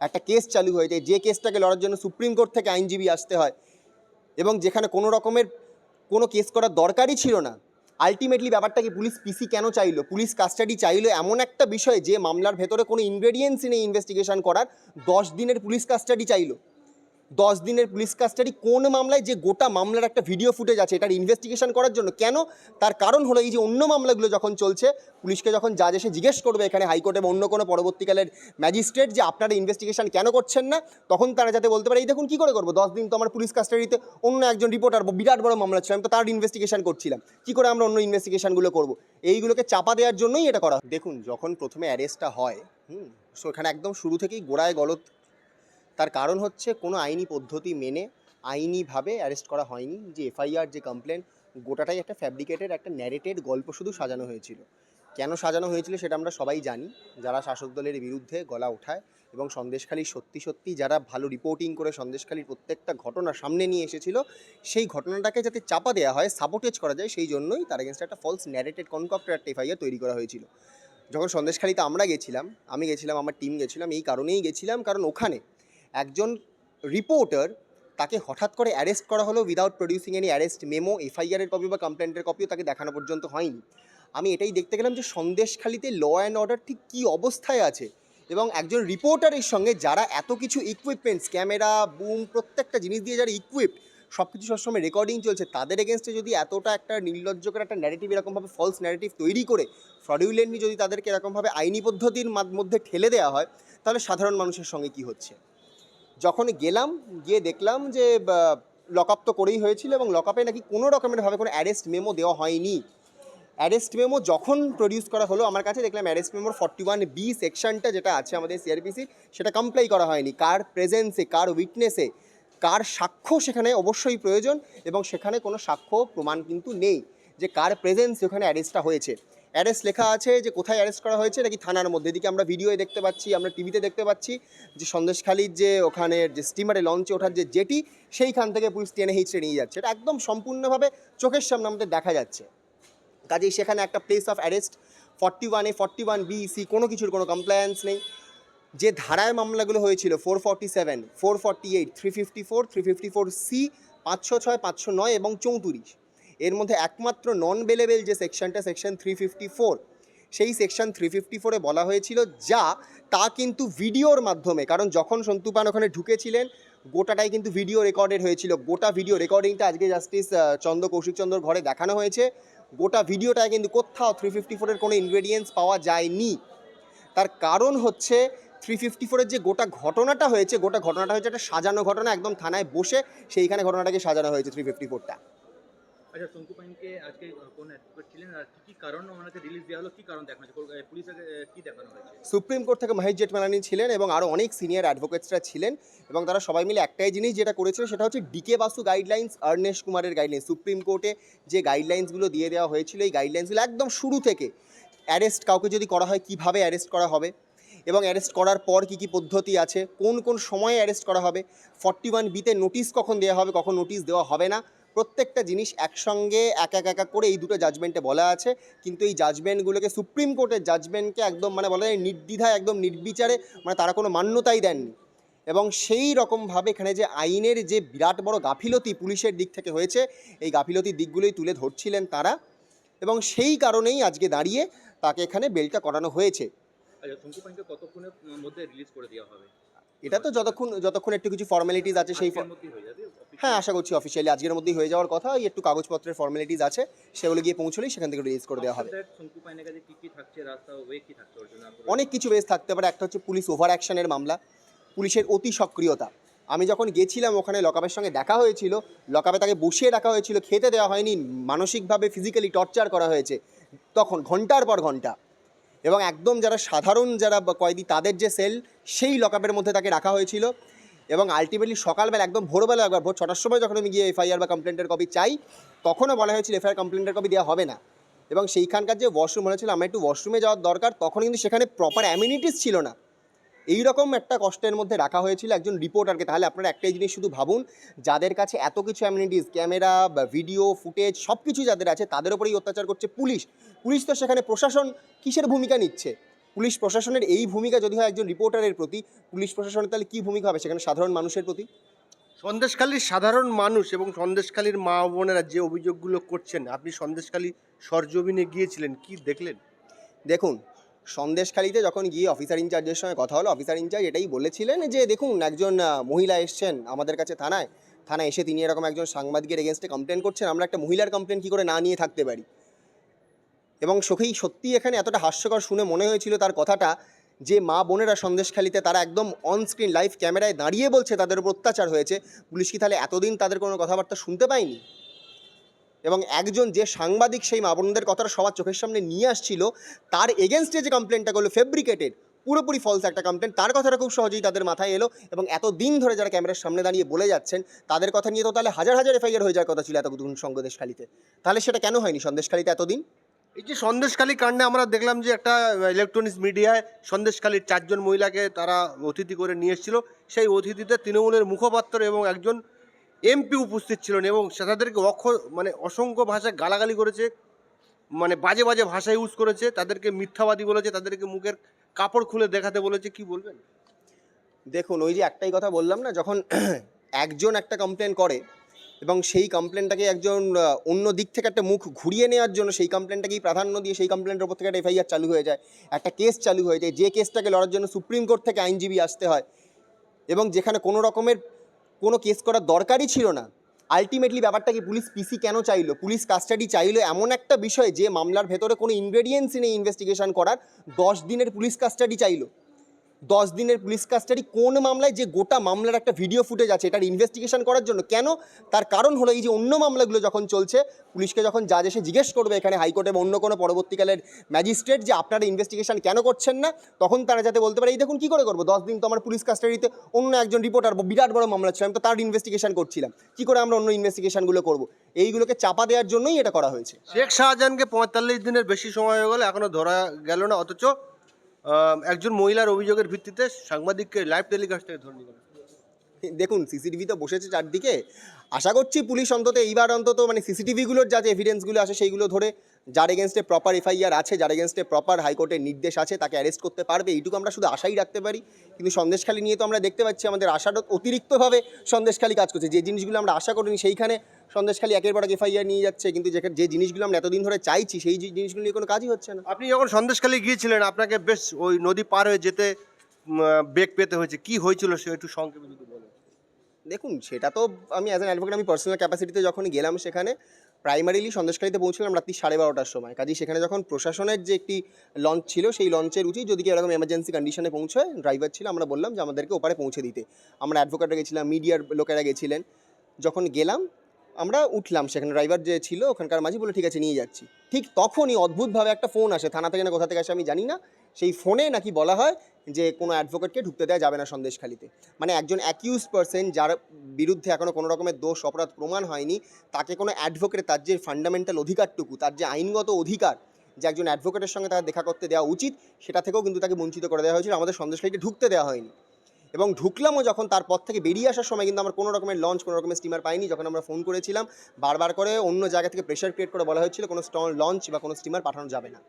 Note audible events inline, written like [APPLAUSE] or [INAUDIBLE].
একটা কেস চালু হয়ে যায়, যে কেসটাকে লড়ার জন্য সুপ্রিম কোর্ট থেকে আইনজীবী আসতে হয় এবং যেখানে কোনো রকমের কোনো কেস করার দরকারই ছিল না। আলটিমেটলি ব্যাপারটা কি, পুলিশ পিসি কেন চাইলো? পুলিশ কাস্টাডি চাইলো এমন একটা বিষয় যে মামলার ভেতরে কোনো ইনগ্রেডিয়েন্টসই নেই ইনভেস্টিগেশন করার, দশ দিনের পুলিশ কাস্টাডি চাইলো। দশ দিনের পুলিশ কাস্টাডি কোন মামলায় যে গোটা মামলার একটা ভিডিও ফুটেজ আছে, এটার ইনভেস্টিগেশন করার জন্য কেন? তার কারণ হলো এই যে অন্য মামলাগুলো যখন চলছে, পুলিশকে যখন জাজ এসে জিজ্ঞেস করবে এখানে হাইকোর্টে বা অন্য কোনো পরবর্তীকালের ম্যাজিস্ট্রেট যে আপনারা ইনভেস্টিগেশন কেন করছেন না, তখন তারা যাতে বলতে পারে, এই দেখুন কী করে করব? দশ দিন তো আমার পুলিশ কাস্টাডিতে অন্য একজন রিপোর্টার বিরাট বড় মামলা ছিল, আমি তো তার ইনভেস্টিগেশন করছিলাম। কী করে আমরা অন্য ইনভেস্টিগেশনগুলো করব? এইগুলোকে চাপা দেওয়ার জন্যই এটা করা দেখুন, যখন প্রথমে অ্যারেস্টটা হয়, হুম, সো এখানে একদম শুরু থেকেই গোড়ায় গলত তার কারণ হচ্ছে কোনো আইনি পদ্ধতি মেনে আইনিভাবে অ্যারেস্ট করা হয়নি। যে এফআইআর যে কমপ্লেন গোটাটাই একটা ফ্যাব্রিকেটেড একটা ন্যারেটেড গল্প শুধু সাজানো হয়েছিল। কেন সাজানো হয়েছিল সেটা আমরা সবাই জানি। যারা শাসক দলের বিরুদ্ধে গলা ওঠায় এবং সন্দেশখালীর সত্যি সত্যি যারা ভালো রিপোর্টিং করে সন্দেশখালীর প্রত্যেকটা ঘটনা সামনে নিয়ে এসেছিল, সেই ঘটনাটাকে যাতে চাপা দেওয়া হয় সাবোটেজ করা যায়, সেই জন্যই তার এগেনস্ট একটা ফলস ন্যারেটেড কনকপ্টেড একটা এফআইআর তৈরি করা হয়েছিল। যখন সন্দেশখালীতে আমরা গেছিলাম, আমি গেছিলাম, আমার টিম গেছিলাম, এই কারণেই গেছিলাম, কারণ ওখানে একজন রিপোর্টার তাকে হঠাৎ করে অ্যারেস্ট করা হলো without producing any arrest memo এফআইআরের copy বা কমপ্লেন্টের কপিও তাকে দেখানো পর্যন্ত হয়নি। আমি এটাই দেখতে গেলাম যে সন্দেশখালিতে ল অ্যান্ড অর্ডার ঠিক কী অবস্থায় আছে এবং একজন রিপোর্টারের সঙ্গে যারা এত কিছু ইকুইপমেন্টস ক্যামেরা বুম প্রত্যেকটা জিনিস দিয়ে যারা ইকুইপড সব কিছু সবসময় রেকর্ডিং চলছে। তাদের এগেনস্টে যদি এতটা একটা নির্লজ্জকর একটা ন্যারেটিভ এরকমভাবে ফলস ন্যারেটিভ তৈরি করে ফ্রডিউলেন্টলি যদি তাদেরকে এরকমভাবে আইনি পদ্ধতির মধ্যে ঠেলে দেওয়া হয়, তাহলে সাধারণ মানুষের সঙ্গে কি হচ্ছে? যখন গেলাম, গিয়ে দেখলাম যে লক আপ তো করেই হয়েছিল এবং লক আপে নাকি কোনো রকমের ভাবে কোনো অ্যারেস্ট মেমো দেওয়া হয়নি। অ্যারেস্ট মেমো যখন প্রডিউস করা হলো, আমার কাছে দেখলাম অ্যারেস্ট মেমোর ফর্টি ওয়ান বি সেকশনটা যেটা আছে আমাদের সিআরপিসি সেটা কমপ্লাই করা হয়নি। কার প্রেজেন্সে কার উইটনেসে কার সাক্ষ্য সেখানে অবশ্যই প্রয়োজন এবং সেখানে কোনো সাক্ষ্য প্রমাণ কিন্তু নেই যে কার প্রেজেন্স ওখানে অ্যারেস্টটা হয়েছে। অ্যারেস্ট লেখা আছে যে কোথায় অ্যারেস্ট করা হয়েছে নাকি থানার মধ্যে। এদিকে আমরা ভিডিওয়ে দেখতে পাচ্ছি, আমরা টিভিতে দেখতে পাচ্ছি যে সন্দেশখালির যে ওখানে যে স্টিমারে লঞ্চে ওঠার যে জেটি সেইখান থেকে পুলিশ টেনে হিচড়ে নিয়ে যাচ্ছে। এটা একদম সম্পূর্ণভাবে চোখের সামনে আমাদের দেখা যাচ্ছে। কাজেই সেখানে একটা প্লেস অফ অ্যারেস্ট ফর্টি ওয়ানে ফর্টি ওয়ান বি সি কোনো কিছুর কোনো কমপ্লায়েন্স নেই। যে ধারায় মামলাগুলো হয়েছিল four forty seven four forty eight three fifty four three fifty four C পাঁচশো ছয়, পাঁচশো নয় এবং চৌত্রিশ। এর মধ্যে একমাত্র নন বেলেবেল যে সেকশনটা সেকশন থ্রি ফিফটি ফোর সেই সেকশন থ্রি ফিফটি ফোরে বলা হয়েছিল, যা তা কিন্তু ভিডিওর মাধ্যমে, কারণ যখন সন্তুপান ওখানে ঢুকেছিলেন, গোটাটাই কিন্তু ভিডিও রেকর্ডেড হয়েছিল। গোটা ভিডিও রেকর্ডিংটা আজকে জাস্টিস চন্দ্র, কৌশিক চন্দ্রর ঘরে দেখানো হয়েছে। গোটা ভিডিওটায় কিন্তু কোথাও থ্রি ফিফটি ফোরের কোনো ইনগ্রেডিয়েন্টস পাওয়া যায়নি। তার কারণ হচ্ছে থ্রি ফিফটি ফোরের যে গোটা ঘটনাটা হয়েছে, গোটা ঘটনাটা হয়েছে একটা সাজানো ঘটনা, একদম থানায় বসে সেইখানে ঘটনাটাকে সাজানো হয়েছে থ্রি ফিফটি ফোরটা আচ্ছা শঙ্কু পাইনকে আজকে কোন অ্যাডভোকেট ছিলেন আর কি কারণ ওনাকে রিলিজ দেওয়া হলো? কি কারণ দেখানো হয়েছে? পুলিশকে কি দেখানো হয়েছে? সুপ্রিম কোর্ট থেকে মহেশ জেঠমালানি ছিলেন এবং আরও অনেক সিনিয়র অ্যাডভোকেটসরা ছিলেন এবং তারা সবাই মিলে একটাই জিনিস যেটা করেছিল, সেটা হচ্ছে ডিকে বাসু গাইডলাইন্স অর্ণেশ কুমারের গাইডলাইন্স সুপ্রিম কোর্টে যে গাইডলাইন্সগুলো দিয়ে দেওয়া হয়েছিল, এই গাইডলাইন্সগুলো একদম শুরু থেকে অ্যারেস্ট কাউকে যদি করা হয়, কীভাবে অ্যারেস্ট করা হবে এবং অ্যারেস্ট করার পর কী কী পদ্ধতি আছে, কোন কোন সময়ে অ্যারেস্ট করা হবে ফর্টি ওয়ান বিতে নোটিশ কখন দেওয়া হবে, কখন নোটিশ দেওয়া হবে না প্রত্যেকটা জিনিস একসঙ্গে এক এক এক করে এই দুটো জাজমেন্টে বলা আছে। কিন্তু এই জাজমেন্টগুলোকে সুপ্রিম কোর্টের জাজমেন্টকে একদম মানে বলা যায় নির্দ্বিধায় একদম নির্বিচারে মানে তারা কোনো মান্যতাই দেননি। এবং সেই রকমভাবে এখানে যে আইনের যে বিরাট বড় গাফিলতি পুলিশের দিক থেকে হয়েছে এই গাফিলতির দিকগুলোই তুলে ধরছিলেন তারা। এবং সেই কারণেই আজকে দাঁড়িয়ে তাকে এখানে বেলটা করানো হয়েছে। আচ্ছা এটা তো যতক্ষণ যতক্ষণ একটু কিছু ফর্মালিটিস আছে সেই হয়ে আশা করছি অফিসিয়ালি আজকের মধ্যেই হয়ে যাওয়ার কথা। এই একটু কাগজপত্রের ফর্মালিটিস আছে। সেগুলো গিয়ে পৌঁছলেই সেখান থেকে রিলিজ করে দেওয়া হবে। আপনার- অনেক কিছু বেশ থাকতে পারে। একটা হচ্ছে পুলিশ ওভার অ্যাকশনের মামলা। পুলিশের অতি সক্রিয়তা। আমি যখন গেছিলাম ওখানে লকাপের সঙ্গে দেখা হয়েছিল। লকাপে তাকে বসিয়ে রাখা হয়েছিল। খেতে দেওয়া হয়নি। মানসিকভাবে ফিজিক্যালি টর্চার করা হয়েছে। তখন ঘণ্টার পর ঘণ্টা। এবং একদম যারা সাধারণ যারা কয়েদি তাদের যে সেল সেই লকআপের মধ্যে তাকে রাখা হয়েছিল। এবং আলটিমেটলি সকালবেলা একদম ভোরবেলা একবার, ভোর ছটার সময় যখন আমি গিয়ে এফআইআর বা কমপ্লেন্টের কপি চাই, তখনও বলা হয়েছিল এফআইআর কমপ্লেন্টের কপি দেওয়া হবে না। এবং সেইখানকার যে ওয়াশরুম হয়েছিল আমার একটু ওয়াশরুমে যাওয়ার দরকার তখন কিন্তু সেখানে প্রপার অ্যামিনিটিস ছিল না। এই রকম একটা কষ্টের মধ্যে রাখা হয়েছিল একজন রিপোর্টারকে তাহলে আপনারা একটাই জিনিস শুধু ভাবুন, যাদের কাছে এত কিছু অ্যামিনিটিস ক্যামেরা ভিডিও ফুটেজ সব কিছু যাদের আছে, তাদের উপরেই অত্যাচার করছে পুলিশ। পুলিশ তো সেখানে প্রশাসন কিসের ভূমিকা নিচ্ছে? পুলিশ প্রশাসনের এই ভূমিকা যদি হয় একজন রিপোর্টারের প্রতি পুলিশ প্রশাসনের তাহলে কী ভূমিকা হবে সেখানে সাধারণ মানুষের প্রতি? সন্দেশখালীর সাধারণ মানুষ এবং সন্দেশখালীর মা বোনেরা যে অভিযোগগুলো করছেন আপনি সন্দেশখালী সরজমিনে গিয়েছিলেন কি দেখলেন? দেখুন সন্দেশখালিতে যখন গিয়ে অফিসার ইনচার্জের সঙ্গে কথা হলো অফিসার ইনচার্জ এটাই বলেছিলেন যে দেখুন একজন মহিলা এসছেন আমাদের কাছে থানায়। থানায় এসে তিনি এরকম একজন সাংবাদিকের এগেনস্টে কমপ্লেন করছেন। আমরা একটা মহিলার কমপ্লেন কী করে না নিয়ে থাকতে পারি? এবং সখেই সত্যি এখানে এতটা হাস্যকর শুনে মনে হয়েছিল তার কথাটা যে মা বোনেরা সন্দেশখালিতে তারা একদম অন স্ক্রিন লাইভ ক্যামেরায় দাঁড়িয়ে বলছে তাদের উপর অত্যাচার হয়েছে। পুলিশ কি তাহলে এতদিন তাদের কোনো কথাবার্তা শুনতে পায়নি? এবং একজন যে সাংবাদিক সেই মা বোনদের কথাটা সবার চোখের সামনে নিয়ে আসছিল, তার এগেনস্টে যে কমপ্লেনটা করল ফেব্রিকেটেড পুরোপুরি ফলস একটা কমপ্লেন তার কথাটা খুব সহজেই তাদের মাথায় এলো এবং এত দিন ধরে যারা ক্যামেরার সামনে দাঁড়িয়ে বলে যাচ্ছেন, তাদের কথা নিয়ে তো তাহলে হাজার হাজার এফআইআর হয়ে যাওয়ার কথা ছিল এতদিন সন্দেশখালিতে। তাহলে সেটা কেন হয়নি সন্দেশখালিতে এতদিন? এই যে সন্দেশখালী কাণ্ডে আমরা দেখলাম যে একটা ইলেকট্রনিক্স মিডিয়ায় সন্দেশখালীর চারজন মহিলাকে তারা অতিথি করে নিয়ে এসেছিল। সেই অতিথিতে তৃণমূলের মুখপাত্র এবং একজন এমপি উপস্থিত ছিলেন এবং তাদেরকে অক্ষ মানে অসংখ্য ভাষায় গালাগালি করেছে মানে বাজে বাজে ভাষা ইউজ করেছে, তাদেরকে মিথ্যাবাদী বলেছে, তাদেরকে মুখের কাপড় খুলে দেখাতে বলেছে, কি বলবেন? দেখুন, ওই যে একটাই কথা বললাম না, যখন [CLEARS THROAT] একজন একটা কমপ্লেন করে এবং সেই কমপ্লেনটাকে একজন অন্য দিক থেকে একটা মুখ ঘুরিয়ে নেওয়ার জন্য সেই কমপ্লেনটাকেই প্রাধান্য দিয়ে সেই কমপ্লেনের ওপর থেকে একটা এফআইআর চালু হয়ে যায়। একটা কেস চালু হয়ে যায়, যে কেসটাকে লড়ার জন্য সুপ্রিম কোর্ট থেকে আইনজীবী আসতে হয়। এবং যেখানে কোনো রকমের কোনো কেস করার দরকারই ছিল না। আলটিমেটলি ব্যাপারটা কি, পুলিশ পিসি কেন চাইলো? পুলিশ কাস্টাডি চাইলো এমন একটা বিষয় যে মামলার ভেতরে কোনো ইনগ্রেডিয়েন্টসই নেই ইনভেস্টিগেশন করার। দশ দিনের পুলিশ কাস্টাডি চাইলো। দশ দিনের পুলিশ কাস্টাডি কোন মামলায় যে গোটা মামলার একটা ভিডিও ফুটেজ আছে, এটার ইনভেস্টিগেশন করার জন্য কেন? তার কারণ হলো এই যে অন্য মামলাগুলো যখন চলছে, পুলিশকে যখন জাজ এসে জিজ্ঞেস করবে এখানে হাইকোর্টে বা অন্য কোনো পরবর্তীকালের ম্যাজিস্ট্রেট যে আপনারা ইনভেস্টিগেশন কেন করছেন না, তখন তারা যাতে বলতে পারে, এই দেখুন কী করে করব? দশ দিন তো আমার পুলিশ কাস্টাডিতে অন্য একজন রিপোর্টার বিরাট বড় মামলা ছিল, আমি তো তার ইনভেস্টিগেশন করছিলাম। কী করে আমরা অন্য ইনভেস্টিগেশনগুলো করব? এইগুলোকে চাপা দেওয়ার জন্যই এটা করা হয়েছে। শেখ শাহজাহানকে পঁয়তাল্লিশ দিনের বেশি সময় হয়ে গেল এখনও ধরা গেল না, অথচ একজন মহিলার অভিযোগের ভিত্তিতে সাংবাদিককে লাইভ টেলিকাস্ট থেকে ধরে দেখুন সিসিটিভি তো বসেছে চারদিকে। আশা করছি পুলিশ অন্তত এইবার অন্তত মানে সিসিটিভিগুলোর যা যে এভিডেন্সগুলো আছে সেইগুলো ধরে যার এগেনস্টে প্রপার এফআইআর আছে, যার এগেনস্টে প্রপার হাইকোর্টের নির্দেশ আছে, তাকে অ্যারেস্ট করতে পারবে, এইটুকু আমরা শুধু আশাই রাখতে পারি। কিন্তু সন্দেশখালি নিয়ে তো আমরা দেখতে পাচ্ছি আমাদের আশাটা অতিরিক্তভাবে সন্দেশখালি কাজ করছে। যে জিনিসগুলো আমরা আশা করিনি সেইখানে সন্দেশখালি একের পর এক এফআইআর নিয়ে যাচ্ছে কিন্তু যেখানে যে জিনিসগুলো আমরা এতদিন ধরে চাইছি সেই জিনিসগুলো নিয়ে কোনো কাজই হচ্ছে না। আপনি যখন সন্দেশখালী গিয়েছিলেন আপনাকে বেশ ওই নদী পার হয়ে যেতে বেগ পেতে হয়েছে। কি হয়েছিল সে একটু সংক্ষেপে যদি বলেন? দেখুন সেটা তো আমি অ্যাজ অ্যান অ্যাডভোকেট আমি পার্সোনাল ক্যাপাসিটিতে যখন গেলাম সেখানে প্রাইমারিলি সন্দেশকারীতে পৌঁছলাম রাত্রি সাড়ে বারোটার সময়। কাজেই সেখানে যখন প্রশাসনের যে একটি লঞ্চ ছিল সেই লঞ্চের উচিত যদি কেউ এরকম এমার্জেন্সি কন্ডিশনে পৌঁছয় ড্রাইভার ছিল আমরা বললাম যে আমাদেরকে ওপারে পৌঁছে দিতে। আমরা অ্যাডভোকেটরা গেছিলাম মিডিয়ার লোকেরা গেছিলেন। যখন গেলাম আমরা উঠলাম সেখানে ড্রাইভার যে ছিল ওখানকার মাঝি বলে, ঠিক আছে, নিয়ে যাচ্ছি। ঠিক তখনই অদ্ভুতভাবে একটা ফোন আসে, থানা থেকে না কোথা থেকে আসে আমি জানি না। সেই ফোনে নাকি বলা হয় যে, কোনো অ্যাডভোকেটকে ঢুকতে দেওয়া যাবে না সন্দেশখালিতে। মানে একজন অ্যাকিউজ পার্সন যার বিরুদ্ধে এখনও কোনো রকমের দোষ, অপরাধ প্রমাণ হয়নি, তাকে কোনো অ্যাডভোকেট তার যে ফান্ডামেন্টাল অধিকারটুকু, তার যে আইনগত অধিকার যে একজন অ্যাডভোকেটের সঙ্গে তার দেখা করতে দেওয়া উচিত, সেটা থেকেও কিন্তু তাকে বঞ্চিত করে দেওয়া হয়েছিল। আমাদের সন্দেশখালিতে ঢুকতে দেওয়া হয়নি। এবং ঢুকলামও যখন তার তারপর থেকে বেরিয়ে আসার সময় কিন্তু আমরা কোনো রকমের লঞ্চ কোনো রকমের স্টিমার পাইনি, যখন আমরা ফোন করেছিলাম, বারবার করে অন্য জায়গা থেকে প্রেশার ক্রিয়েট করে বলা হয়েছিল কোনো লঞ্চ বা কোনো স্টিমার পাঠানো যাবে না।